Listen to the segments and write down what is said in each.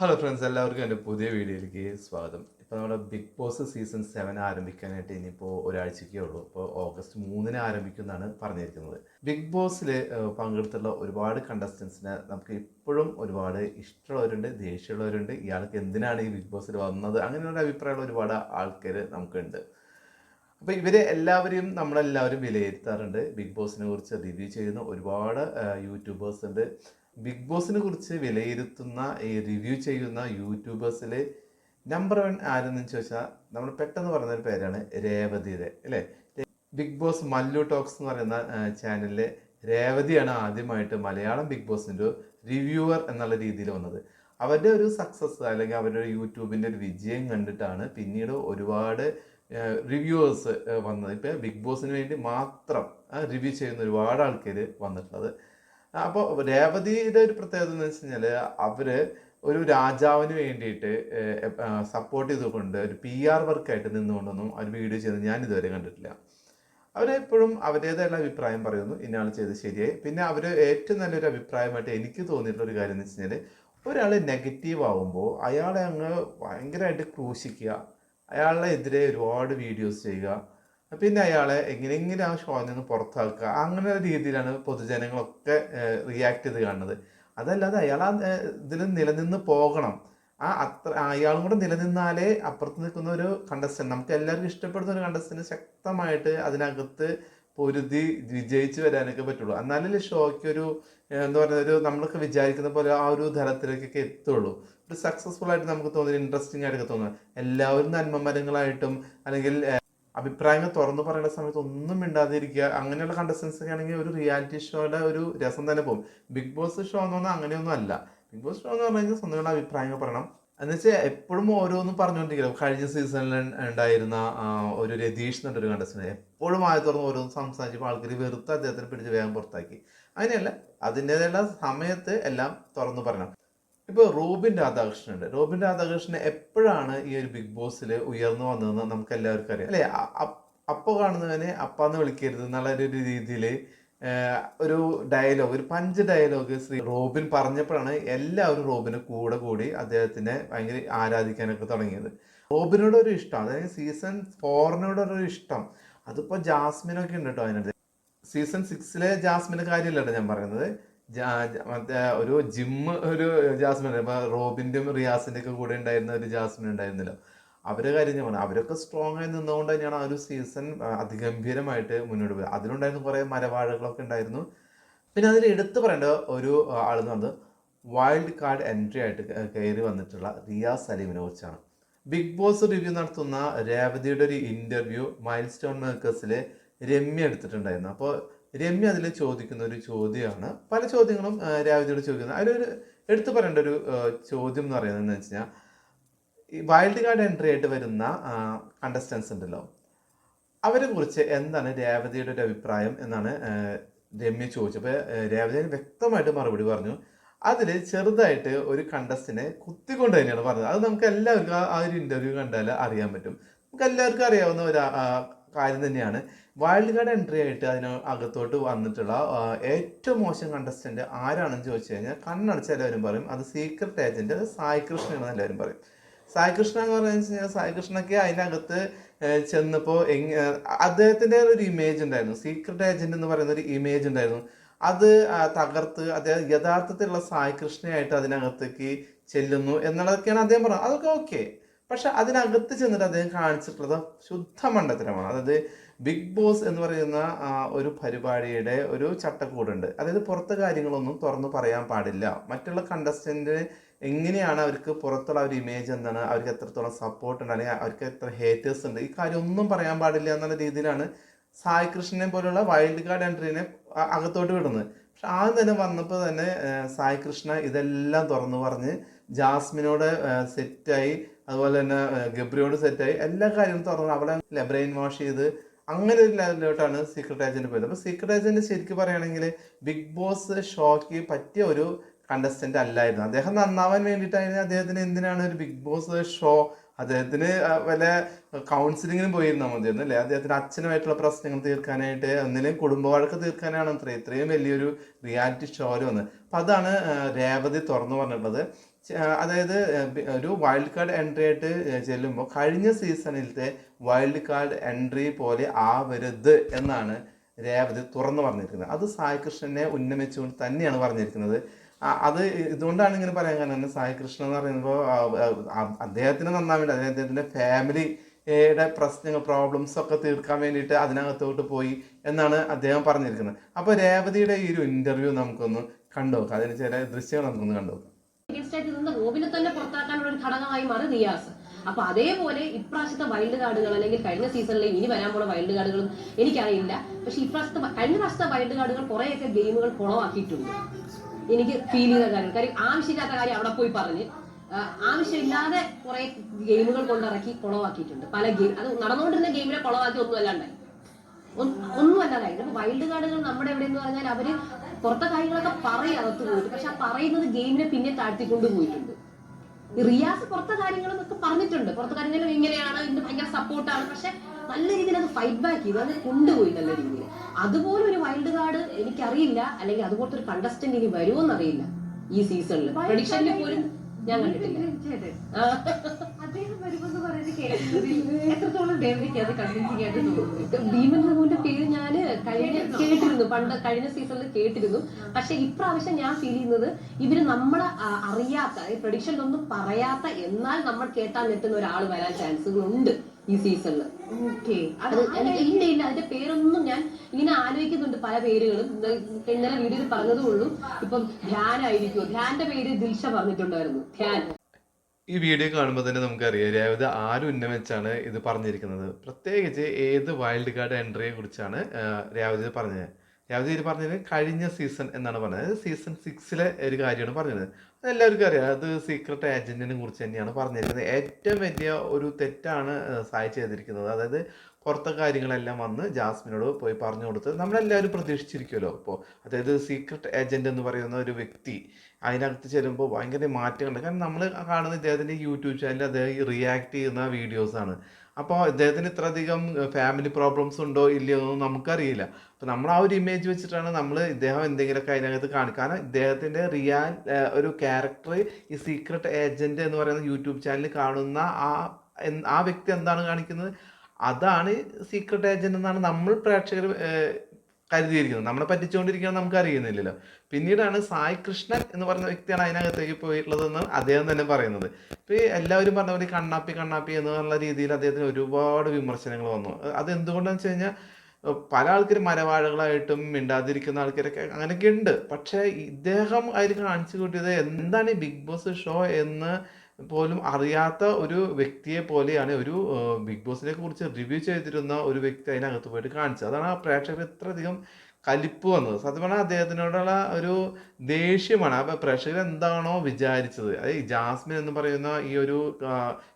Hello friends എല്ലാവർക്കും എന്റെ പുതിയ വീഡിയോയിലേക്ക് സ്വാഗതം. ഇപ്പോൾ നമ്മുടെ ബിഗ് ബോസ് സീസൺ സെവൻ ആരംഭിക്കാനായിട്ട് ഇനിയിപ്പോൾ ഒരാഴ്ചയ്ക്കേ ഉള്ളൂ. ഇപ്പോൾ ഓഗസ്റ്റ് മൂന്നിന് ആരംഭിക്കുമെന്നാണ് പറഞ്ഞിരിക്കുന്നത്. ബിഗ് ബോസിൽ പങ്കെടുത്തുള്ള ഒരുപാട് കണ്ടസ്റ്റൻസിനെ നമുക്ക് ഇപ്പോഴും ഒരുപാട് ഇഷ്ടമുള്ളവരുണ്ട് ദേഷ്യമുള്ളവരുണ്ട്. ഇയാൾക്ക് എന്തിനാണ് ഈ ബിഗ് ബോസിൽ വന്നത്? അങ്ങനെയുള്ള അഭിപ്രായമുള്ള ഒരുപാട് ആൾക്കാർ നമുക്കുണ്ട്. അപ്പോൾ ഇവരെ എല്ലാവരെയും നമ്മളെല്ലാവരും വിലയിരുത്താറുണ്ട്. ബിഗ് ബോസിനെ കുറിച്ച് റിവ്യൂ ചെയ്യുന്ന ഒരുപാട് യൂട്യൂബേഴ്സ് ഉണ്ട്. ബിഗ് ബോസിനെ കുറിച്ച് വിലയിരുത്തുന്ന ഈ റിവ്യൂ ചെയ്യുന്ന യൂട്യൂബേഴ്സിൽ നമ്പർ വൺ ആരെന്ന് ചോദിച്ചാൽ നമ്മൾ പെട്ടെന്ന് പറയുന്ന പേരാണ് രേവതിയുടെ അല്ലേ? ബിഗ് ബോസ് മല്ലു ടോക്സ് എന്ന് പറയുന്ന ചാനലിലെ രേവതിയാണ് ആദ്യമായിട്ട് മലയാളം ബിഗ് ബോസിന്റെ റിവ്യൂവർ എന്നുള്ള രീതിയിൽ വന്നത്. അവരുടെ ഒരു സക്സസ് അല്ലെങ്കിൽ അവരുടെ യൂട്യൂബിന്റെ ഒരു വിജയം കണ്ടിട്ടാണ് പിന്നീട് ഒരുപാട് റിവ്യൂവേഴ്സ് വന്നത്. ഇപ്പോൾ ബിഗ് ബോസിന് വേണ്ടി മാത്രം റിവ്യൂ ചെയ്യുന്ന ഒരുപാട് ആൾക്കാർ വന്നിട്ടുള്ളത്. അപ്പോൾ രേവതിയുടെ ഒരു പ്രത്യേകത എന്ന് വെച്ച് കഴിഞ്ഞാൽ അവർ ഒരു രാജാവിന് വേണ്ടിയിട്ട് സപ്പോർട്ട് ചെയ്തുകൊണ്ട് ഒരു പി ആർ വർക്കായിട്ട് നിന്നുകൊണ്ടൊന്നും അവർ വീഡിയോ ചെയ്ത് ഞാൻ ഇതുവരെ കണ്ടിട്ടില്ല. അവരെപ്പോഴും അവരുടേതായുള്ള അഭിപ്രായം പറയുന്നു ഇന്നയാൾ ചെയ്ത് ശരിയായി. പിന്നെ അവർ ഏറ്റവും നല്ലൊരു അഭിപ്രായമായിട്ട് എനിക്ക് തോന്നിയിട്ടുള്ള ഒരു കാര്യം എന്ന് വെച്ച് കഴിഞ്ഞാൽ ഒരാൾ നെഗറ്റീവ് ആകുമ്പോൾ അയാളെ അങ്ങ് ഭയങ്കരമായിട്ട് ക്രൂശിക്കുക അയാളുടെ എതിരെ ഒരുപാട് വീഡിയോസ് ചെയ്യുക പിന്നെ അയാളെ എങ്ങനെയെങ്കിലും ആ ഷോയിൽ നിന്ന് പുറത്താക്കുക? അങ്ങനെ രീതിയിലാണ് പൊതുജനങ്ങളൊക്കെ റിയാക്ട് ചെയ്ത് കാണുന്നത്. അതല്ലാതെ അയാൾ ആ ഇതിൽ നിലനിന്ന് പോകണം. ആ അത്ര അയാളും കൂടെ നിലനിന്നാലേ അപ്പുറത്ത് നിൽക്കുന്ന ഒരു കണ്ടസ്റ്റന്റ് നമുക്ക് എല്ലാവർക്കും ഇഷ്ടപ്പെടുന്ന ഒരു കണ്ടസ്റ്റന്റ് ശക്തമായിട്ട് അതിനകത്ത് പൊരുതി വിജയിച്ച് വരാനൊക്കെ പറ്റുള്ളൂ. എന്നാലല്ലേ ഷോയ്ക്ക് ഒരു എന്താ പറയുക ഒരു നമ്മളൊക്കെ വിചാരിക്കുന്ന പോലെ ആ ഒരു തലത്തിലേക്കൊക്കെ എത്തുള്ളൂ. ഒരു സക്സസ്ഫുൾ ആയിട്ട് നമുക്ക് തോന്നുന്നത് ഇൻട്രസ്റ്റിംഗ് ആയിട്ടൊക്കെ തോന്നുന്നത് എല്ലാവരും നന്മമരങ്ങളായിട്ടും അല്ലെങ്കിൽ അഭിപ്രായങ്ങൾ തുറന്നു പറയുന്ന സമയത്ത് ഒന്നും മിണ്ടാതിരിക്കുക അങ്ങനെയുള്ള കണ്ടസ്റ്റൻസ് ഒക്കെ ആണെങ്കിൽ ഒരു റിയാലിറ്റി ഷോയുടെ ഒരു രസം തന്നെ പോകും. ബിഗ് ബോസ് ഷോ എന്ന് പറഞ്ഞാൽ അങ്ങനെയൊന്നും അല്ല. ബിഗ് ബോസ് ഷോ എന്ന് പറഞ്ഞാൽ സ്വന്തങ്ങളുടെ അഭിപ്രായങ്ങൾ പറയണം. എന്ന് വെച്ചാൽ എപ്പോഴും ഓരോന്നും പറഞ്ഞുകൊണ്ടിരിക്കും കഴിഞ്ഞ സീസണിൽ ഉണ്ടായിരുന്ന ഒരു രതീഷ് എന്നൊരു കണ്ടസ്റ്റന്റ് എപ്പോഴും ആയ തുറന്ന് ഓരോന്ന് സംസാരിച്ചപ്പോൾ ആൾക്കാർ വെറുത്ത് അദ്ദേഹത്തിന് പിടിച്ച് വേഗം പുറത്താക്കി. അങ്ങനെയല്ല. അതിന്റെതായുള്ള സമയത്ത് എല്ലാം തുറന്നു പറയണം. ഇപ്പോൾ റോബിൻ രാധാകൃഷ്ണൻ ഉണ്ട് റോബിൻ രാധാകൃഷ്ണൻ എപ്പോഴാണ് ഈ ഒരു ബിഗ് ബോസിൽ ഉയർന്നു വന്നതെന്ന് നമുക്ക് എല്ലാവർക്കും അറിയാം. അല്ലേ? അപ്പോൾ കാണുന്നവനെ അപ്പാന്ന് വിളിക്കരുത് ഒരു രീതിയിൽ ഒരു ഡയലോഗ് ഒരു പഞ്ച് ഡയലോഗ് ശ്രീ റോബിൻ പറഞ്ഞപ്പോഴാണ് എല്ലാവരും റോബിന് കൂടെ കൂടി അദ്ദേഹത്തിനെ ഭയങ്കര ആരാധിക്കാനൊക്കെ തുടങ്ങിയത്. റോബിനോടൊരു ഇഷ്ടം അതായത് സീസൺ ഫോറിനോടൊരു ഇഷ്ടം. അതിപ്പോൾ ജാസ്മിനൊക്കെ ഉണ്ട് കേട്ടോ അതിനകത്ത് സീസൺ സിക്സിലെ ജാസ്മിന്റെ കാര്യമല്ലോ ഞാൻ പറയുന്നത്. മറ്റേ ഒരു ജിമ്മ് ഒരു ജാസ്മിൻ ഇപ്പൊ റോബിന്റെയും റിയാസിന്റെ ഒക്കെ കൂടെ ഉണ്ടായിരുന്ന ഒരു ജാസ്മിൻ ഉണ്ടായിരുന്നല്ലോ. അവരെ കാര്യം ഞാൻ പറഞ്ഞു അവരൊക്കെ സ്ട്രോങ് ആയി നിന്നുകൊണ്ട് തന്നെയാണ് ആ ഒരു സീസൺ അതിഗംഭീരമായിട്ട് മുന്നോട്ട് പോയത്. അതിലുണ്ടായിരുന്ന കുറെ മരവാഴകളൊക്കെ ഉണ്ടായിരുന്നു. പിന്നെ അതിൽ എടുത്തു പറയേണ്ട ഒരു ആളെന്ന് പറഞ്ഞത് വൈൽഡ് കാർഡ് എൻട്രി ആയിട്ട് കയറി വന്നിട്ടുള്ള റിയാസ് സലീമിനെ കുറിച്ചാണ്. ബിഗ് ബോസ് റിവ്യൂ നടത്തുന്ന രേവതിയുടെ ഒരു ഇന്റർവ്യൂ മൈൽ സ്റ്റോൺ മേക്കേഴ്സിലെ രമ്യ എടുത്തിട്ടുണ്ടായിരുന്നു. അപ്പോൾ രമ്യ അതിൽ ചോദിക്കുന്ന ഒരു ചോദ്യമാണ്. പല ചോദ്യങ്ങളും രാവിലെയോട് ചോദിക്കുന്നത് അതിലൊരു എടുത്തു പറയേണ്ട ഒരു ചോദ്യം എന്ന് പറയുന്നത് എന്ന് വെച്ച് കഴിഞ്ഞാൽ ഈ വൈൽഡ് കാർഡ് എൻട്രി ആയിട്ട് വരുന്ന കണ്ടസ്റ്റൻസ് ഉണ്ടല്ലോ. അവരെ കുറിച്ച് എന്താണ് രേവതിയുടെ ഒരു അഭിപ്രായം എന്നാണ് രമ്യ ചോദിച്ചപ്പോൾ രേവതി വ്യക്തമായിട്ട് മറുപടി പറഞ്ഞു. അതിൽ ചെറുതായിട്ട് ഒരു കണ്ടസ്റ്റിനെ കുത്തിക്കൊണ്ട് തന്നെയാണ് പറഞ്ഞത്. അത് നമുക്ക് എല്ലാവർക്കും ആ ഒരു ഇന്റർവ്യൂ കണ്ടാൽ അറിയാൻ പറ്റും. നമുക്ക് എല്ലാവർക്കും അറിയാവുന്ന ഒരു കാര്യം തന്നെയാണ്. വൈൽഡ് കാർഡ് എൻട്രി ആയിട്ട് അതിന് അകത്തോട്ട് വന്നിട്ടുള്ള ഏറ്റവും മോശം കണ്ടസ്റ്റന്റ് ആരാണെന്ന് ചോദിച്ചു കഴിഞ്ഞാൽ കണ്ണടച്ച് എല്ലാവരും പറയും. അത് സീക്രട്ട് ഏജന്റ് സായി എന്ന് എല്ലാവരും പറയും. സായി കൃഷ്ണ എന്ന് പറഞ്ഞു കഴിഞ്ഞാൽ സായി കൃഷ്ണയ്ക്ക് അതിനകത്ത് ചെന്നപ്പോൾ എങ് അദ്ദേഹത്തിന്റെ ഒരു ഇമേജ് ഉണ്ടായിരുന്നു. സീക്രട്ട് ഏജന്റ് എന്ന് പറയുന്ന ഒരു ഇമേജ് ഉണ്ടായിരുന്നു. അത് തകർത്ത് അദ്ദേഹം യഥാർത്ഥത്തിലുള്ള സായി കൃഷ്ണയായിട്ട് അതിനകത്തേക്ക് ചെല്ലുന്നു എന്നുള്ളതൊക്കെയാണ് അദ്ദേഹം പറഞ്ഞത്. അതൊക്കെ ഓക്കെ പക്ഷെ അതിനകത്ത് ചെന്നിട്ട് അദ്ദേഹം കാണിച്ചിട്ടുള്ളത് ശുദ്ധ മണ്ടത്തരമാണ്. അതായത് ബിഗ് ബോസ് എന്ന് പറയുന്ന ഒരു പരിപാടിയുടെ ഒരു ചട്ടക്കൂടുണ്ട്. അതായത് പുറത്തെ കാര്യങ്ങളൊന്നും തുറന്നു പറയാൻ പാടില്ല. മറ്റുള്ള കണ്ടസ്റ്റന്റ് എങ്ങനെയാണ് അവർക്ക് പുറത്തുള്ള ഒരു ഇമേജ് എന്താണ് അവർക്ക് എത്രത്തോളം സപ്പോർട്ട് ഉണ്ട് അല്ലെങ്കിൽ അവർക്ക് എത്ര ഹേറ്റേഴ്സ് ഉണ്ട് ഈ കാര്യം ഒന്നും പറയാൻ പാടില്ല എന്നുള്ള രീതിയിലാണ് സായി കൃഷ്ണനെ പോലുള്ള വൈൽഡ് കാർഡ് എൻട്രീനെ അകത്തോട്ട് വിടുന്നത്. പക്ഷെ ആദ്യം തന്നെ വന്നപ്പോൾ തന്നെ സായി കൃഷ്ണ ഇതെല്ലാം തുറന്നു പറഞ്ഞ് ജാസ്മിനോട് സെറ്റായി അതുപോലെ തന്നെ ഗബ്രിയോട് സെറ്റായി എല്ലാ കാര്യങ്ങളും തുറന്ന്. അവളെ ബ്രെയിൻ വാഷ് ചെയ്ത് അങ്ങനെ ഒരു ലെവലിലോട്ടാണ് സീക്രട്ട് ഏജന്റ് പോയത്. അപ്പോൾ സീക്രട്ട് ഏജന്റ് ശരിക്കും പറയുകയാണെങ്കിൽ ബിഗ് ബോസ് ഷോയ്ക്ക് പറ്റിയ ഒരു കണ്ടസ്റ്റന്റ് അല്ലായിരുന്നു. അദ്ദേഹം നന്നാവാൻ വേണ്ടിയിട്ടായിരുന്നു അദ്ദേഹത്തിന് എന്തിനാണ് ഒരു ബിഗ് ബോസ് ഷോ അദ്ദേഹത്തിന് വല്ല കൗൺസിലിങ്ങിനും പോയിരുന്നാൽ മതിയായിരുന്നു അല്ലേ? അദ്ദേഹത്തിന് അച്ഛനുമായിട്ടുള്ള പ്രശ്നങ്ങൾ തീർക്കാനായിട്ട് ഒന്നിനും കുടുംബ വഴക്ക് തീർക്കാനാണ് അത്ര ഇത്രയും വലിയൊരു റിയാലിറ്റി ഷോയിൽ വന്നത്. അപ്പം അതാണ് രേവതി തുറന്നു പറഞ്ഞിട്ടുള്ളത്. അതായത് ഒരു വൈൽഡ് കാർഡ് എൻട്രി ആയിട്ട് ചെല്ലുമ്പോൾ കഴിഞ്ഞ സീസണിലത്തെ വൈൽഡ് കാർഡ് എൻട്രി പോലെ ആവരുത് എന്നാണ് രേവതി തുറന്നു പറഞ്ഞിരിക്കുന്നത്. അത് സായികൃഷ്ണനെ ഉന്നമിച്ചുകൊണ്ട് തന്നെയാണ് പറഞ്ഞിരിക്കുന്നത്. അത് ഇതുകൊണ്ടാണ് ഇങ്ങനെ പറയാൻ കാരണം സായികൃഷ്ണൻ എന്ന് പറയുമ്പോൾ അദ്ദേഹത്തിന് നന്നാൻ വേണ്ടി അദ്ദേഹത്തിന്റെ അദ്ദേഹത്തിന്റെ ഫാമിലിയുടെ പ്രശ്നങ്ങൾ പ്രോബ്ലംസ് ഒക്കെ തീർക്കാൻ വേണ്ടിയിട്ട് അതിനകത്തോട്ട് പോയി എന്നാണ് അദ്ദേഹം പറഞ്ഞിരിക്കുന്നത്. അപ്പോൾ രേവതിയുടെ ഈ ഒരു ഇന്റർവ്യൂ നമുക്കൊന്ന് കണ്ടുനോക്കാം അതിന് ചില ദൃശ്യങ്ങൾ നമുക്കൊന്ന് കണ്ടുനോക്കാം റോബിനെ തന്നെ പുറത്താക്കാനുള്ള ഒരു ഘടകമായി മാറി റിയാസ് അപ്പൊ അതേപോലെ ഇപ്രാവശ്യത്തെ വൈൽഡ് കാർഡുകൾ അല്ലെങ്കിൽ കഴിഞ്ഞ സീസണിലെ ഇനി വരാൻ പോണ വൈൽഡ് കാർഡുകളും എനിക്കറിയില്ല. പക്ഷെ ഇപ്രാവശ്യത്തെ കഴിഞ്ഞ പ്രാവശ്യത്തെ വൈൽഡ് കാർഡുകൾ കുറെയൊക്കെ ഗെയിമുകൾ കുളമാക്കിയിട്ടുണ്ട് എനിക്ക് ഫീൽ ചെയ്ത കാര്യം. കാര്യം ആവശ്യമില്ലാത്ത കാര്യം അവിടെ പോയി പറഞ്ഞ് ആവശ്യമില്ലാതെ കുറെ ഗെയിമുകൾ കൊണ്ടിറക്കി കുളമാക്കിയിട്ടുണ്ട് പല ഗെയിം അത് നടന്നുകൊണ്ടിരുന്ന ഗെയിമിനെ കുളമാക്കി ഒന്നും അല്ലാണ്ടായി. ഒന്ന് അല്ലാതായി. അപ്പൊ വൈൽഡ് കാർഡുകൾ നമ്മുടെ എവിടെ എന്ന് പറഞ്ഞാൽ അവർ പുറത്തെ കാര്യങ്ങളൊക്കെ പറയും അകത്ത് പോയിട്ട്. പക്ഷെ ആ പറയുന്നത് ഗെയിമിനെ പിന്നെ താഴ്ത്തിക്കൊണ്ട് പോയിട്ടുണ്ട്. റിയാസ് പുറത്തെ കാര്യങ്ങളൊക്കെ പറഞ്ഞിട്ടുണ്ട്. പുറത്തെ കാര്യങ്ങളും ഇങ്ങനെയാണ് ഇന്ന് ഭയങ്കര സപ്പോർട്ടാണ് പക്ഷെ നല്ല രീതിയിൽ അത് ഫൈറ്റ് ബാക്ക് ചെയ്തു. അത് കൊണ്ടുപോയി നല്ല രീതിയിൽ. അതുപോലെ ഒരു വൈൽഡ് കാർഡ് എനിക്കറിയില്ല. അല്ലെങ്കിൽ അതുപോലത്തെ ഒരു കണ്ടസ്റ്റന്റ് ഇനി വരുമോ എന്നറിയില്ല ഈ സീസണിൽ പ്രഡിക്ഷനിൽ പോലും ഞാൻ കണ്ടിട്ടില്ല. ആ. അദ്ദേഹം വരുമെന്ന് പറയുന്നത് കേൾക്കുന്നത് എത്രത്തോളം ദേവതയ്ക്ക് അത് കൺവിൻസിംഗ് ആയിട്ട് തോന്നുന്നു ഭീമൻ പേര് ഞാൻ കഴിഞ്ഞ കേട്ടിരുന്നു? പണ്ട് കഴിഞ്ഞ സീസണിൽ കേട്ടിരുന്നു. പക്ഷെ ഇപ്രാവശ്യം ഞാൻ ഫീൽ ചെയ്യുന്നത് ഇവർ നമ്മളെ അറിയാത്ത പ്രഡിക്ഷൻ ഒന്നും പറയാത്ത എന്നാൽ നമ്മൾ കേട്ടാൻ നെട്ടുന്ന ഒരാൾ വരാൻ ചാൻസുകൾ ഉണ്ട് ഈ സീസണിൽ എനിക്ക് ഇല്ല ഇല്ല. അതിന്റെ പേരൊന്നും ഞാൻ ഇങ്ങനെ ആലോചിക്കുന്നുണ്ട് പല പേരുകളും. ഇന്നലെ വീഡിയോയിൽ പറഞ്ഞതേ ഉള്ളൂ. ഇപ്പം ധ്യാനായിരിക്കും ധ്യാന്റെ പേര് ദിൽഷ പറഞ്ഞിട്ടുണ്ടായിരുന്നു. ധ്യാൻ. ഈ വീഡിയോ കാണുമ്പോൾ തന്നെ നമുക്കറിയാം രേവതി ആരും ഉന്നമിച്ചാണ് ഇത് പറഞ്ഞിരിക്കുന്നത്. പ്രത്യേകിച്ച് ഏത് വൈൽഡ് കാർഡ് എൻട്രിയെ കുറിച്ചാണ് രാവിലെ രേവതി പറഞ്ഞത്. രേവതി ഇത് പറഞ്ഞത് കഴിഞ്ഞ സീസൺ എന്നാണ് പറഞ്ഞത്. സീസൺ സിക്സിലെ ഒരു കാര്യമാണ് പറഞ്ഞത്. അതെല്ലാവർക്കും അറിയാം. അത് സീക്രട്ട് ഏജന്റിനെ കുറിച്ച് തന്നെയാണ് പറഞ്ഞിരിക്കുന്നത് ഏറ്റവും വലിയ ഒരു തെറ്റാണ് സായി ചെയ്തിരിക്കുന്നത്. അതായത് പുറത്തെ കാര്യങ്ങളെല്ലാം വന്ന് ജാസ്മിനോട് പോയി പറഞ്ഞു കൊടുത്ത് നമ്മളെല്ലാവരും പ്രതീക്ഷിച്ചിരിക്കുമല്ലോ അപ്പോൾ അതായത് സീക്രട്ട് ഏജന്റ് എന്ന് പറയുന്ന ഒരു വ്യക്തി അതിനകത്ത് ചെല്ലുമ്പോൾ ഭയങ്കര മാറ്റങ്ങളുണ്ട്. കാരണം നമ്മൾ കാണുന്ന ഇദ്ദേഹത്തിന്റെ യൂട്യൂബ് ചാനലിൽ അദ്ദേഹം റിയാക്ട് ചെയ്യുന്ന വീഡിയോസാണ് അപ്പോൾ ഇദ്ദേഹത്തിന് ഇത്രയധികം ഫാമിലി പ്രോബ്ലംസ് ഉണ്ടോ ഇല്ലയോ എന്നൊന്നും നമുക്കറിയില്ല. അപ്പോൾ നമ്മൾ ആ ഒരു ഇമേജ് വെച്ചിട്ടാണ് നമ്മൾ ഇദ്ദേഹം എന്തെങ്കിലുമൊക്കെ അതിനകത്ത് കാണുക. കാരണം ഇദ്ദേഹത്തിന്റെ റിയാൽ ഒരു ക്യാരക്ടർ ഈ സീക്രട്ട് ഏജന്റ് എന്ന് പറയുന്ന യൂട്യൂബ് ചാനലിൽ കാണുന്ന ആ ആ വ്യക്തി എന്താണ് കാണിക്കുന്നത്? അതാണ് സീക്രട്ട് ഏജന്റ് എന്നാണ് നമ്മൾ പ്രേക്ഷകർ കരുതിയിരിക്കുന്നത്. നമ്മളെ പറ്റിച്ചുകൊണ്ടിരിക്കുകയാണ് നമുക്ക് അറിയുന്നില്ലല്ലോ പിന്നീടാണ് സായി കൃഷ്ണൻ എന്ന് പറഞ്ഞ വ്യക്തിയാണ് അതിനകത്തേക്ക് പോയിട്ടുള്ളതെന്ന് അദ്ദേഹം തന്നെ പറയുന്നത്. ഇപ്പോൾ എല്ലാവരും പറഞ്ഞ പോലെ കണ്ണാപ്പി കണ്ണാപ്പി എന്ന് പറഞ്ഞ രീതിയിൽ അദ്ദേഹത്തിന് ഒരുപാട് വിമർശനങ്ങൾ വന്നു. അത് എന്തുകൊണ്ടാണെന്ന് വെച്ച് കഴിഞ്ഞാൽ പല ആൾക്കാരും മരവാഴകളായിട്ടും മിണ്ടാതിരിക്കുന്ന ആൾക്കാരൊക്കെ അങ്ങനെയൊക്കെ ഉണ്ട്. പക്ഷേ ഇദ്ദേഹം അതിൽ കാണിച്ചു കൂട്ടിയത് എന്താണ് ഈ ബിഗ് ബോസ് ഷോ എന്ന് പോലും അറിയാത്ത ഒരു വ്യക്തിയെ പോലെയാണ് ഒരു ബിഗ് ബോസിനെ കുറിച്ച് റിവ്യൂ ചെയ്തിരുന്ന ഒരു വ്യക്തി അതിനകത്ത് പോയിട്ട് കാണിച്ചത്. അതാണ് ആ പ്രേക്ഷകർ ഇത്രയധികം കലിപ്പ് വന്നത്. സത്യം പറഞ്ഞാൽ അദ്ദേഹത്തിനോടുള്ള ഒരു ദേഷ്യമാണ്. അപ്പൊ പ്രേക്ഷകർ എന്താണോ വിചാരിച്ചത്. അതായത് ജാസ്മിൻ എന്ന് പറയുന്ന ഈ ഒരു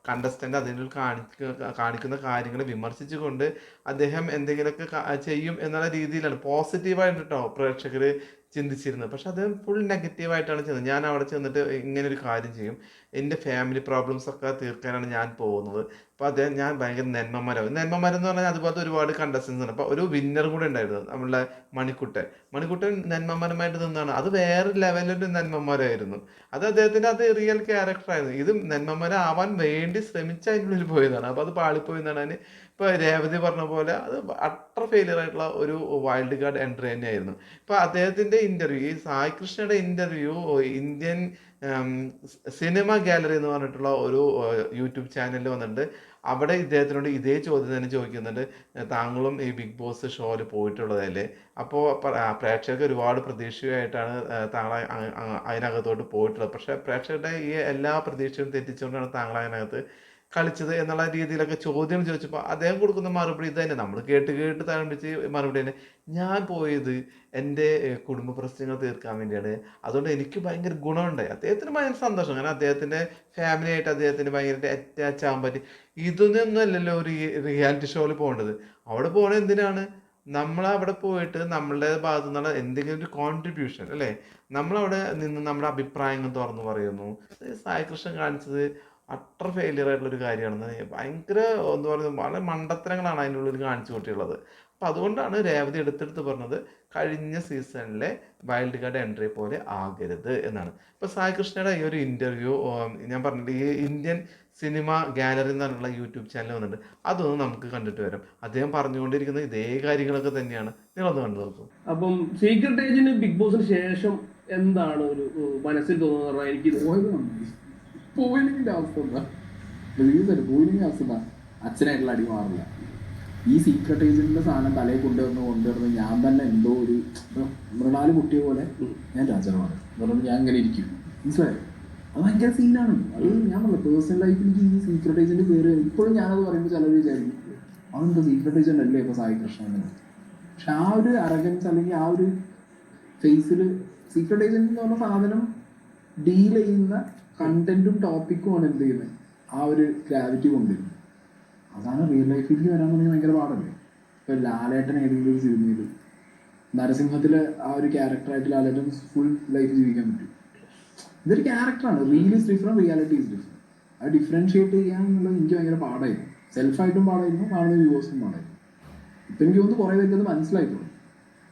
കണ്ടസ്റ്റന്റ് അതിനു കാണിക്ക കാണിക്കുന്ന കാര്യങ്ങളെ വിമർശിച്ചുകൊണ്ട് അദ്ദേഹം എന്തെങ്കിലുമൊക്കെ ചെയ്യും എന്നുള്ള രീതിയിലാണ്. പോസിറ്റീവായിട്ട് കേട്ടോ പ്രേക്ഷകർ ചിന്തിച്ചിരുന്നത്. പക്ഷെ അദ്ദേഹം ഫുൾ നെഗറ്റീവായിട്ടാണ് ചെന്നത്. ഞാൻ അവിടെ ചെന്നിട്ട് ഇങ്ങനെ ഒരു കാര്യം ചെയ്യും. എന്റെ ഫാമിലി പ്രോബ്ലംസ് ഒക്കെ തീർക്കാനാണ് ഞാൻ പോകുന്നത്. അപ്പോൾ അദ്ദേഹം ഞാൻ ഭയങ്കര നെന്മമരം നെന്മമരം എന്ന് പറഞ്ഞാൽ അതുപോലത്തെ ഒരുപാട് കണ്ടസ്റ്റൻസ് ഉണ്ട്. അപ്പോൾ ഒരു വിന്നർ കൂടെ ഉണ്ടായിരുന്നു. നമ്മളെ മണിക്കുട്ടൻ. മണിക്കുട്ടൻ നെന്മമരമായിട്ട് നിന്നാണ്. അത് വേറെ ലെവലിലൊരു നെന്മമരമായിരുന്നു അത് അദ്ദേഹത്തിന്റെ അത് റിയൽ ക്യാരക്ടറായിരുന്നു ഇത് നെന്മമരം ആവാൻ വേണ്ടി ശ്രമിച്ച അതിനുള്ളിൽ പോയതാണ്. അപ്പോൾ അത് പാളിപ്പോയി എന്നാണ് ഇപ്പോൾ രേവതി പറഞ്ഞ പോലെ അത് അട്ടർ ഫെയിലിയർ ആയിട്ടുള്ള ഒരു വൈൽഡ് കാർഡ് എൻട്രി തന്നെയായിരുന്നു. ഇപ്പോൾ അദ്ദേഹത്തിന്റെ ഇന്റർവ്യൂ ഈ സായി കൃഷ്ണയുടെ ഇന്റർവ്യൂ ഇന്ത്യൻ സിനിമ ഗാലറി എന്ന് പറഞ്ഞിട്ടുള്ള ഒരു യൂട്യൂബ് ചാനലിൽ വന്നിട്ടുണ്ട്. അവിടെ ഇദ്ദേഹത്തിനോട് ഇതേ ചോദ്യം തന്നെ ചോദിക്കുന്നുണ്ട്. താങ്കളും ഈ ബിഗ് ബോസ് ഷോയിൽ പോയിട്ടുള്ളതല്ലേ? അപ്പോൾ പ്രേക്ഷകർക്ക് ഒരുപാട് പ്രതീക്ഷയായിട്ടാണ് താങ്കൾ അതിനകത്തോട്ട് പോയിട്ടുള്ളത്. പക്ഷേ പ്രേക്ഷകരുടെ ഈ എല്ലാ പ്രതീക്ഷയും തെറ്റിച്ചുകൊണ്ടാണ് താങ്കൾ അതിനകത്ത് കളിച്ചത് എന്നുള്ള രീതിയിലൊക്കെ ചോദ്യം ചോദിച്ചപ്പോൾ അദ്ദേഹം കൊടുക്കുന്ന മറുപടി ഇത് തന്നെ. നമ്മൾ കേട്ട് കേട്ട് താരംഭിച്ച് മറുപടി തന്നെ. ഞാൻ പോയത് എന്റെ കുടുംബ പ്രശ്നങ്ങൾ തീർക്കാൻ വേണ്ടിയാണ്. അതുകൊണ്ട് എനിക്ക് ഭയങ്കര ഗുണമുണ്ടായി അദ്ദേഹത്തിന് ഭയങ്കര സന്തോഷം. കാരണം അദ്ദേഹത്തിന്റെ ഫാമിലി ആയിട്ട് അദ്ദേഹത്തിന് ഭയങ്കര അറ്റാച്ച് ആകാൻ പറ്റി. ഇതൊന്നും അല്ലല്ലോ ഒരു റിയാലിറ്റി ഷോയിൽ പോകേണ്ടത്. അവിടെ പോകണത് എന്തിനാണ്? നമ്മൾ അവിടെ പോയിട്ട് നമ്മളുടെ ഭാഗത്തു നിന്നുള്ള എന്തെങ്കിലും ഒരു കോൺട്രിബ്യൂഷൻ അല്ലേ? നമ്മളവിടെ നിന്ന് നമ്മുടെ അഭിപ്രായങ്ങൾ തുറന്നു പറയുന്നു. സായി കൃഷ്ണൻ കാണിച്ചത് അട്ടർ ഫെയിലിയർ ആയിട്ടുള്ള ഒരു കാര്യമാണെന്ന് ഭയങ്കര എന്താ പറയുക വളരെ മണ്ടത്തരങ്ങളാണ് അതിന്റെ ഉള്ളിൽ കാണിച്ചു കൂട്ടിയുള്ളത്. അപ്പോൾ അതുകൊണ്ടാണ് രേവതി എടുത്തെടുത്ത് പറഞ്ഞത് കഴിഞ്ഞ സീസണിലെ വൈൽഡ് കാർഡ് എൻട്രി പോലെ ആകരുത് എന്നാണ്. ഇപ്പോൾ സായി കൃഷ്ണയുടെ ഈ ഒരു ഇന്റർവ്യൂ ഞാൻ പറഞ്ഞിട്ട് ഈ ഇന്ത്യൻ സിനിമ ഗാലറി എന്ന് പറഞ്ഞുള്ള യൂട്യൂബ് ചാനൽ വന്നിട്ടുണ്ട്. അതൊന്ന് നമുക്ക് കണ്ടിട്ട് വരാം. അദ്ദേഹം പറഞ്ഞുകൊണ്ടിരിക്കുന്ന ഇതേ കാര്യങ്ങളൊക്കെ തന്നെയാണ്. നിങ്ങളൊന്ന് കണ്ടു നോക്കും. അപ്പം സീക്രട്ട് ഏജന്റ് ബിഗ് ബോസിന് ശേഷം എന്താണ് ഒരു മനസ്സിൽ തോന്നുന്നത്? എനിക്ക് പോയില്ലെങ്കിൽ അവസ്ഥ എന്താ റിലീസല്ല പോയില്ലെങ്കിൽ അവസ്ഥ എന്താ അച്ഛനായിട്ടുള്ള അടി മാറില്ല. ഈ സീക്രട്ട് ഏജന്റിന്റെ സാധനം തലയിൽ കൊണ്ടുവന്ന് കൊണ്ടുവന്ന് ഞാൻ തന്നെ എന്തോ ഒരു മൃണാൽ കുട്ടിയെ പോലെ ഞാൻ രാജാവാണ് അതുകൊണ്ട് ഞാൻ ഇങ്ങനെ ഇരിക്കും. മനസ്സിലായോ? അത് ഭയങ്കര സീനാണ് അത് ഞാൻ പറഞ്ഞു പേഴ്സണൽ ലൈഫിൽ എനിക്ക് ഈ സീക്രട്ട് ഏജന്റ് പേര് ഇപ്പോഴും ഞാനത് പറയുമ്പോൾ ചിലർ വിചാരിക്കും അതെന്താ സീക്രട്ട് ഏജന്റ് അല്ലേ ഇപ്പൊ സായി കൃഷ്ണൻ പക്ഷെ ആ ഒരു അറഗൻസ് അല്ലെങ്കിൽ ആ ഒരു ഫേസിൽ സീക്രട്ട് ഏജന്റ് എന്ന് പറഞ്ഞ സാധനം ഡീൽ ചെയ്യുന്ന കണ്ടന്റും ടോപ്പിക്കുമാണ് എന്ത് ചെയ്യുന്നത് ആ ഒരു ഗ്രാവിറ്റി കൊണ്ടുവരുന്നത് അതാണ് റിയൽ ലൈഫിലേക്ക് വരാൻ തുടങ്ങി ഭയങ്കര പാടല്ലേ? ഇപ്പൊ ലാലേട്ടൻ ഏതെങ്കിലും ഒരു സിനിമയിൽ നരസിംഹത്തിലെ ആ ഒരു ക്യാരക്ടറായിട്ട് ലാലേട്ടൻ ഫുൾ ലൈഫ് ജീവിക്കാൻ പറ്റും. ഇതൊരു ക്യാരക്ടറാണ് real is different reality is different അത് ഡിഫറൻഷിയേറ്റ് ചെയ്യാൻ എന്നുള്ളത് എനിക്ക് ഭയങ്കര പാടായിരുന്നു. സെൽഫായിട്ടും പാടായിരുന്നു കാണുന്ന വ്യൂവേഴ്സും പാടായിരുന്നു. ഇപ്പൊ എനിക്ക് തോന്നുന്നു കുറെ പേർക്ക് അത് മനസ്സിലായിട്ടുണ്ട്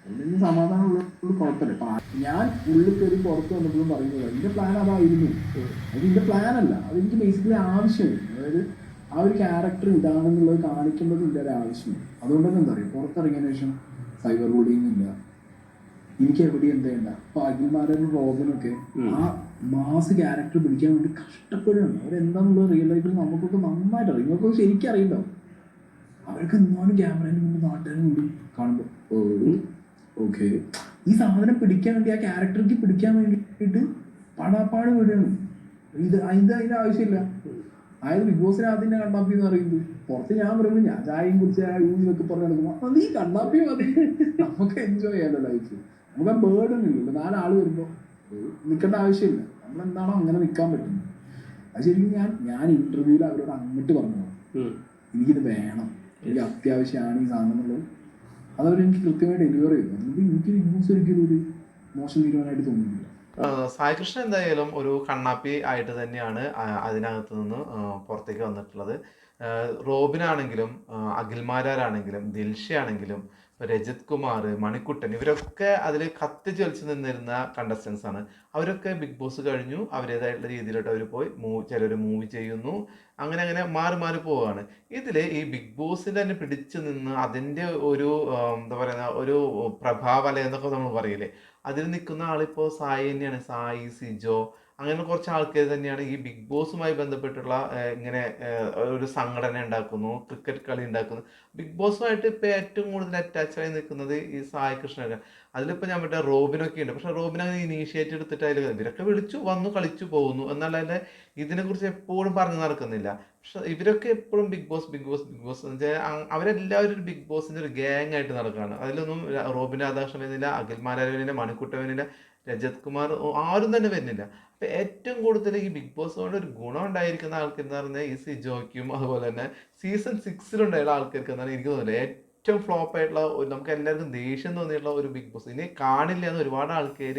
അതുകൊണ്ട് സമാധാനമുള്ള കുഴപ്പമില്ല. ഇപ്പൊ ഞാൻ ഉള്ളിൽ കയറി പുറത്ത് വന്നപ്പോഴും പറയുന്നത് എന്റെ പ്ലാൻ അതായിരുന്നു. അത് എന്റെ പ്ലാൻ അല്ല. അതെനിക്ക് ബേസിക്കലി ആവശ്യമായിരുന്നു അതായത് ആ ഒരു ക്യാരക്ടർ ഇതാണെന്നുള്ളത് കാണിക്കേണ്ടത് എന്റെ ഒരു ആവശ്യമാണ്. അതുകൊണ്ട് തന്നെ എന്താ പറയുക പുറത്തിറങ്ങിയതിനു ശേഷം സൈബർ ബുള്ളിങ് ഇല്ല. എനിക്ക് എവിടെ എന്ത് ചെയ്യണ്ട. അപ്പൊ അഖിൽമാരും റോബിനൊക്കെ ആ മാസ് ക്യാരക്ടർ പിടിക്കാൻ വേണ്ടി കഷ്ടപ്പെടുകയാണ്. അവരെന്താന്നുള്ളത് റിയൽ ലൈഫിൽ നമുക്കൊക്കെ നന്നായിട്ട് അറിയാം. നമുക്ക് ശരിക്കും അറിയണ്ടാവും. അവർക്ക് എന്താണ് ക്യാമറയിൽ മുമ്പ് നാട്ടുകാരും കൂടി കാണുമ്പോൾ ഓക്കെ ഈ സാധനം പിടിക്കാൻ വേണ്ടി ആ ക്യാരക്ടർക്ക് പിടിക്കാൻ വേണ്ടിയിട്ട് പാടാപ്പാട് വിടുകയാണ് ഇത് അതിന്റെ അതിന്റെ ആവശ്യമില്ല. അതായത് ബിഗ് ബോസിന് ആദ്യം കണ്ണാപ്പി എന്ന് പറയുന്നത്. പുറത്ത് ഞാൻ പറയുമ്പോൾ ഞാൻ ചായയും കുറിച്ച് യൂസ് ഒക്കെ പറഞ്ഞു നടക്കുമ്പോൾ അത് ഈ കണ്ണാപ്പി മതി. നമുക്ക് എൻജോയ് ചെയ്യാലോ ലൈഫ് നമുക്ക് ആ ഇല്ലല്ലോ നാലാൾ വരുമ്പോൾ നിൽക്കേണ്ട ആവശ്യമില്ല. നമ്മളെന്താണോ അങ്ങനെ നിൽക്കാൻ പറ്റുന്നത്. അത് ശരിക്കും ഞാൻ ഞാൻ ഇന്റർവ്യൂവിൽ അവരോട് അങ്ങോട്ട് പറഞ്ഞു. എനിക്കിത് വേണം. എനിക്ക് അത്യാവശ്യമാണ് ഈ സാധനം എന്നുള്ളത്. അതവർ എനിക്ക് കൃത്യമായി ഡെലിവർ ചെയ്തു എനിക്ക് ബോസ് ഒരിക്കലും ഒരു മോശം തീരുമാനമായിട്ട് തോന്നുന്നില്ല സായി കൃഷ്ണൻ എന്തായാലും ഒരു കണ്ണാപ്പി ആയിട്ട് തന്നെയാണ് അതിനകത്ത് നിന്ന് പുറത്തേക്ക് വന്നിട്ടുള്ളത്. റോബിനാണെങ്കിലും അഖിൽമാരാണെങ്കിലും ദിൽഷയാണെങ്കിലും രജിത് കുമാർ മണിക്കുട്ടൻ ഇവരൊക്കെ അതിൽ കത്തിച്ചൊലിച്ച് നിന്നിരുന്ന കണ്ടസ്റ്റൻസ് ആണ്. അവരൊക്കെ ബിഗ് ബോസ് കഴിഞ്ഞു. അവരേതായിട്ടുള്ള രീതിയിലോട്ട് അവർ പോയി. മൂവ് ചിലർ മൂവ് ചെയ്യുന്നു. അങ്ങനെ അങ്ങനെ മാറി മാറി പോവുകയാണ്. ഇതിൽ ഈ ബിഗ് ബോസിൽ തന്നെ പിടിച്ചു നിന്ന് അതിന്റെ ഒരു എന്താ പറയുക ഒരു പ്രഭാവല എന്നൊക്കെ നമ്മൾ പറയില്ലേ? അതിൽ നിൽക്കുന്ന ആളിപ്പോൾ സായി തന്നെയാണ്. സായി സിജോ അങ്ങനെ കുറച്ച് ആൾക്കാർ തന്നെയാണ് ഈ ബിഗ് ബോസുമായി ബന്ധപ്പെട്ടുള്ള ഇങ്ങനെ ഒരു സംഘടന ഉണ്ടാക്കുന്നു ക്രിക്കറ്റ് കളി ഉണ്ടാക്കുന്നു. ബിഗ് ബോസുമായിട്ട് ഇപ്പോൾ ഏറ്റവും കൂടുതൽ അറ്റാച്ച് ആയി നിൽക്കുന്നത് ഈ സായി കൃഷ്ണൊക്കെ അതിലിപ്പോൾ ഞാൻ മറ്റേ റോബിനൊക്കെ ഉണ്ട് പക്ഷേ റോബിൻ അങ്ങനെ ഇനീഷ്യേറ്റ് എടുത്തിട്ട് അതിൽ ഇവരൊക്കെ വിളിച്ചു വന്നു കളിച്ചു പോകുന്നു. എന്നല്ലാതെ ഇതിനെക്കുറിച്ച് എപ്പോഴും പറഞ്ഞു നടക്കുന്നില്ല. പക്ഷെ ഇവരൊക്കെ എപ്പോഴും big boss big boss big boss എന്ന് വെച്ചാൽ അവരെല്ലാവരും ഒരു ബിഗ് ബോസിന്റെ ഒരു ഗ്യാങ് ആയിട്ട് നടക്കുകയാണ് അതിലൊന്നും റോബിൻ രാധാകൃഷ്ണൻ വരുന്നില്ല അഖിൽ മണിക്കുട്ടൻ വരുന്നില്ല രജത് കുമാർ ആരും തന്നെ വരുന്നില്ല. അപ്പൊ ഏറ്റവും കൂടുതൽ ഈ ബിഗ് ബോസ് കൊണ്ട് ഒരു ഗുണം ഉണ്ടായിരിക്കുന്ന ആൾക്കാർ എന്ന് പറഞ്ഞാൽ ഈ സിജോയ്ക്കും അതുപോലെ തന്നെ സീസൺ സിക്സിലുണ്ടായുള്ള ആൾക്കാർക്ക് എന്നാണ് എനിക്ക് തോന്നുന്നത്. ഏറ്റവും ഫ്ലോപ്പ് ആയിട്ടുള്ള നമുക്ക് എല്ലാവർക്കും ദേഷ്യം തോന്നിയിട്ടുള്ള ഒരു ബിഗ് ബോസ്. ഇനി കാണില്ല എന്ന് ഒരുപാട് ആൾക്കാർ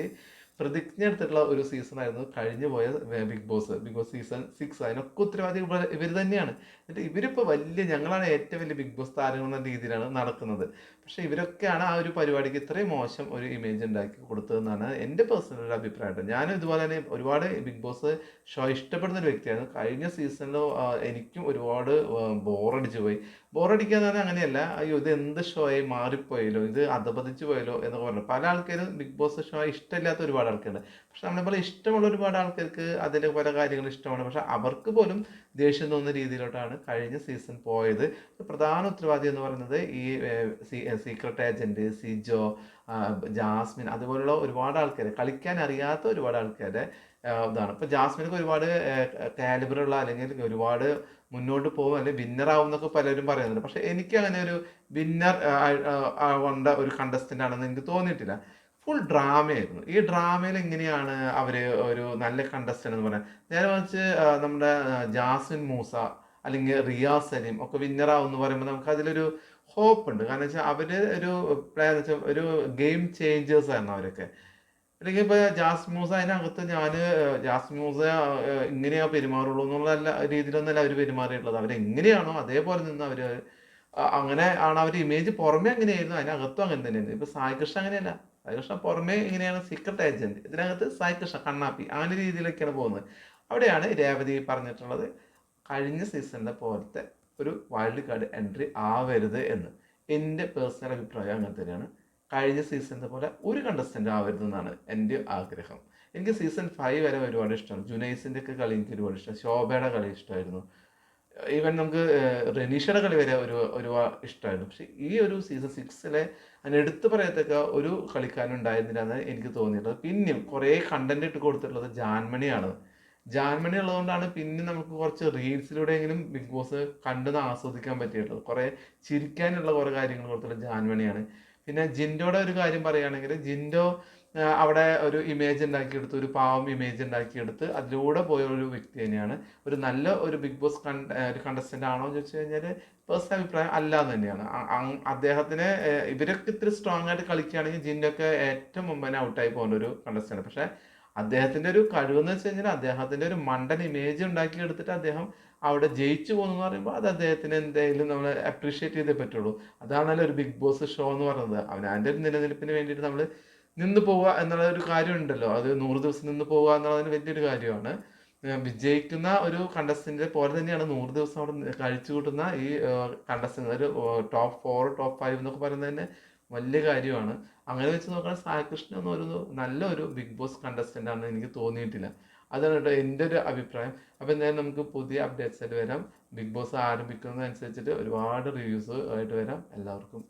പ്രതിജ്ഞ എടുത്തിട്ടുള്ള ഒരു സീസൺ ആയിരുന്നു കഴിഞ്ഞു പോയ big boss big boss season six അതിനൊക്കെ ഉത്തരവാദി ഇവർ- തന്നെയാണ്. എന്നിട്ട് ഇവരിപ്പോൾ വലിയ ഞങ്ങളാണ് ഏറ്റവും വലിയ ബിഗ് ബോസ് താരങ്ങൾ എന്ന രീതിയിലാണ് നടക്കുന്നത്. പക്ഷെ ഇവരൊക്കെയാണ് ആ ഒരു പരിപാടിക്ക് ഇത്രയും മോശം ഒരു ഇമേജ് ഉണ്ടാക്കി കൊടുത്തതെന്നാണ് എന്റെ പേഴ്സണൽ ഒരു അഭിപ്രായം ഞാനും ഇതുപോലെ തന്നെ ഒരുപാട് ബിഗ് ബോസ് ഷോ ഇഷ്ടപ്പെടുന്ന ഒരു വ്യക്തിയാണ്. കഴിഞ്ഞ സീസണിൽ എനിക്കും ഒരുപാട് ബോറടിച്ചു പോയി. ബോറടിക്കുക എന്ന് പറഞ്ഞാൽ അങ്ങനെയല്ല. അയ്യോ ഇത് എന്ത് ഷോയായി മാറിപ്പോയല്ലോ? ഇത് അധപതിച്ചു പോയല്ലോ എന്നൊക്കെ പറഞ്ഞു. പല ആൾക്കാരും ബിഗ് ബോസ് ഷോ ഇഷ്ടമില്ലാത്ത ഒരുപാട് ആൾക്കാരുണ്ട് പക്ഷെ നമ്മളെപ്പോലെ ഇഷ്ടമുള്ള ഒരുപാട് ആൾക്കാർക്ക് അതിൽ പല കാര്യങ്ങളും ഇഷ്ടമാണ്. പക്ഷെ അവർക്ക് പോലും ദേഷ്യം തോന്നുന്ന രീതിയിലോട്ടാണ് കഴിഞ്ഞ സീസൺ പോയത്. പ്രധാന ഉത്തരവാദി എന്ന് പറയുന്നത് ഈ സീക്രട്ട് ഏജന്റ് സിജോ ജാസ്മിൻ അതുപോലുള്ള ഒരുപാട് ആൾക്കാർ കളിക്കാൻ അറിയാത്ത ഒരുപാട് ആൾക്കാരെ ഇതാണ്. ഇപ്പോൾ ജാസ്മിനൊക്കെ ഒരുപാട് കാലിബറുള്ള അല്ലെങ്കിൽ ഒരുപാട് മുന്നോട്ട് പോകും അല്ലെങ്കിൽ വിന്നർ എന്നൊക്കെ പലരും പറയുന്നുണ്ട്. പക്ഷേ എനിക്ക് അങ്ങനെ ഒരു വിന്നർ ആവേണ്ട ഒരു കണ്ടസ്റ്റന്റ് ആണെന്ന് എനിക്ക് തോന്നിയിട്ടില്ല. ഫുൾ ഡ്രാമയായിരുന്നു ഈ ഡ്രാമയിൽ എങ്ങനെയാണ് അവർ ഒരു നല്ല കണ്ടസ്റ്റന്റ് എന്ന് പറയാൻ നേരെ മറിച്ച് നമ്മുടെ ജാസിൻ മൂസ അല്ലെങ്കിൽ റിയാസ് സലീം ഒക്കെ വിന്നറാവും എന്ന് പറയുമ്പോൾ നമുക്ക് അതിലൊരു ഹോപ്പ് ഉണ്ട്. കാരണം വെച്ചാൽ അവർ ഒരു പ്ലേ വെച്ചാൽ ഒരു ഗെയിം ചേഞ്ചേഴ്സ് ആയിരുന്നു അവരൊക്കെ. അല്ലെങ്കിൽ ഇപ്പൊ ജാസ്മൂസ അതിനകത്ത് ഞാൻ ജാസ്മൂസ ഇങ്ങനെയാ പെരുമാറുള്ളൂ എന്നുള്ള രീതിയിലൊന്നല്ല അവർ പെരുമാറിയിട്ടുള്ളത്. അവരെങ്ങനെയാണോ അതേപോലെ നിന്ന് അവർ അങ്ങനെ ആണ് അവർ ഇമേജ് പുറമേ അങ്ങനെയായിരുന്നു അതിനകത്തും അങ്ങനെ തന്നെയായിരുന്നു. ഇപ്പൊ സായി കൃഷ്ണ അങ്ങനെയല്ല. കൃഷ്ണ പുറമേ ഇങ്ങനെയാണ് സീക്രട്ട് ഏജന്റ് ഇതിനകത്ത് സായികൃഷ്ണ കണ്ണാപ്പി കണ്ണാപ്പി അങ്ങനെ രീതിയിലേക്കാണ് പോകുന്നത്. അവിടെയാണ് രേവതി പറഞ്ഞിട്ടുള്ളത് കഴിഞ്ഞ സീസണിലെ പോലത്തെ ഒരു വൈൽഡ് കാർഡ് എൻട്രി ആവരുത് എന്ന്. എന്റെ പേഴ്സണൽ അഭിപ്രായം അങ്ങനെ തന്നെയാണ്. കഴിഞ്ഞ സീസണിലെ പോലെ ഒരു കണ്ടസ്റ്റന്റ് ആവരുത് എന്നാണ് എന്റെ ആഗ്രഹം. എനിക്ക് സീസൺ ഫൈവ് വരെ ഒരുപാട് ഇഷ്ടമാണ്. ജുനൈസിന്റെ ഒക്കെ കളി എനിക്ക് ഒരുപാട് ഇഷ്ടം ശോഭയുടെ കളി ഇഷ്ടമായിരുന്നു. ഈവൻ നമുക്ക് റെനീഷയുടെ കളി വരെ ഒരു ഒരുപാട് ഇഷ്ടമായിരുന്നു. പക്ഷേ ഈ ഒരു സീസൺ സിക്സിലെ അതിന് എടുത്തു പറയത്തക്ക ഒരു കളിക്കാരൻ ഉണ്ടായിരുന്നില്ല എന്ന് എനിക്ക് തോന്നിയിട്ടുള്ളത്. പിന്നെയും കുറേ കണ്ടന്റ് ഇട്ട് കൊടുത്തിട്ടുള്ളത് ജാൻമണിയാണ്. ജാൻമണി ഉള്ളതുകൊണ്ടാണ് പിന്നെ നമുക്ക് കുറച്ച് റീൽസിലൂടെയെങ്കിലും ബിഗ് ബോസ് കണ്ടെന്ന് ആസ്വദിക്കാൻ പറ്റിയിട്ടുള്ളത്. കുറേ ചിരിക്കാനുള്ള കുറേ കാര്യങ്ങൾ കൊടുത്തിട്ടുള്ളത് ജാൻമണിയാണ്. പിന്നെ ജിൻഡോയുടെ ഒരു കാര്യം പറയുകയാണെങ്കിൽ ജിൻഡോ അവിടെ ഒരു ഇമേജ് ഉണ്ടാക്കിയെടുത്ത് ഒരു പാവം ഇമേജ് ഉണ്ടാക്കിയെടുത്ത് അതിലൂടെ പോയ ഒരു വ്യക്തി തന്നെയാണ്. ഒരു നല്ല ഒരു ബിഗ് ബോസ് ഒരു കണ്ടസ്റ്റന്റ് ആണോ എന്ന് ചോദിച്ചു കഴിഞ്ഞാൽ പേഴ്സണൽ അഭിപ്രായം അല്ല എന്ന് തന്നെയാണ്. അദ്ദേഹത്തിന് ഇവരൊക്കെ ഇത്തിരി സ്ട്രോങ് ആയിട്ട് കളിക്കുകയാണെങ്കിൽ ജിന്നൊക്കെ ഏറ്റവും മുമ്പേ ഔട്ടായി പോകുന്ന ഒരു കണ്ടസ്റ്റന്റ് പക്ഷേ അദ്ദേഹത്തിന്റെ ഒരു കഴിവെന്ന് വെച്ച് കഴിഞ്ഞാൽ അദ്ദേഹത്തിന്റെ ഒരു മണ്ടൻ ഇമേജ് ഉണ്ടാക്കി എടുത്തിട്ട് അദ്ദേഹം അവിടെ ജയിച്ചു പോകുന്നു എന്ന് പറയുമ്പോൾ അത് അദ്ദേഹത്തിന് എന്തെങ്കിലും നമ്മൾ അപ്രീഷിയേറ്റ് ചെയ്തേ പറ്റുള്ളൂ. അതാണല്ലോ ഒരു ബിഗ് ബോസ് ഷോ എന്ന് പറയുന്നത്. അവനവന്റെ ഒരു നിലനിൽപ്പിന് വേണ്ടിയിട്ട് നമ്മൾ നിന്ന് പോവുക എന്നുള്ള ഒരു കാര്യമുണ്ടല്ലോ. അത് നൂറ് ദിവസം നിന്ന് പോവുക എന്നുള്ളതിന് വലിയൊരു കാര്യമാണ്. വിജയിക്കുന്ന ഒരു കണ്ടസ്റ്റന്റിനെ പോലെ തന്നെയാണ് നൂറ് ദിവസം അവിടെ കഴിച്ചു കൂട്ടുന്ന ഈ കണ്ടസ്റ്റന്റ് ഒരു ടോപ്പ് ഫോർ ടോപ്പ് ഫൈവ് എന്നൊക്കെ പറയുന്നത് തന്നെ വലിയ കാര്യമാണ്. അങ്ങനെ വെച്ച് നോക്കുകയാണെങ്കിൽ സായകൃഷ്ണൻ എന്ന് ഒരു നല്ലൊരു ബിഗ് ബോസ് കണ്ടസ്റ്റന്റ് ആണെന്ന് എനിക്ക് തോന്നിയിട്ടില്ല. അതാണ് കേട്ടോ എന്റെ ഒരു അഭിപ്രായം. അപ്പോൾ എന്തായാലും നമുക്ക് പുതിയ അപ്ഡേറ്റ്സ് ആയിട്ട് വരാം. ബിഗ് ബോസ് ആരംഭിക്കുന്നതനുസരിച്ചിട്ട് ഒരുപാട് റിവ്യൂസ് ആയിട്ട് വരാം. എല്ലാവർക്കും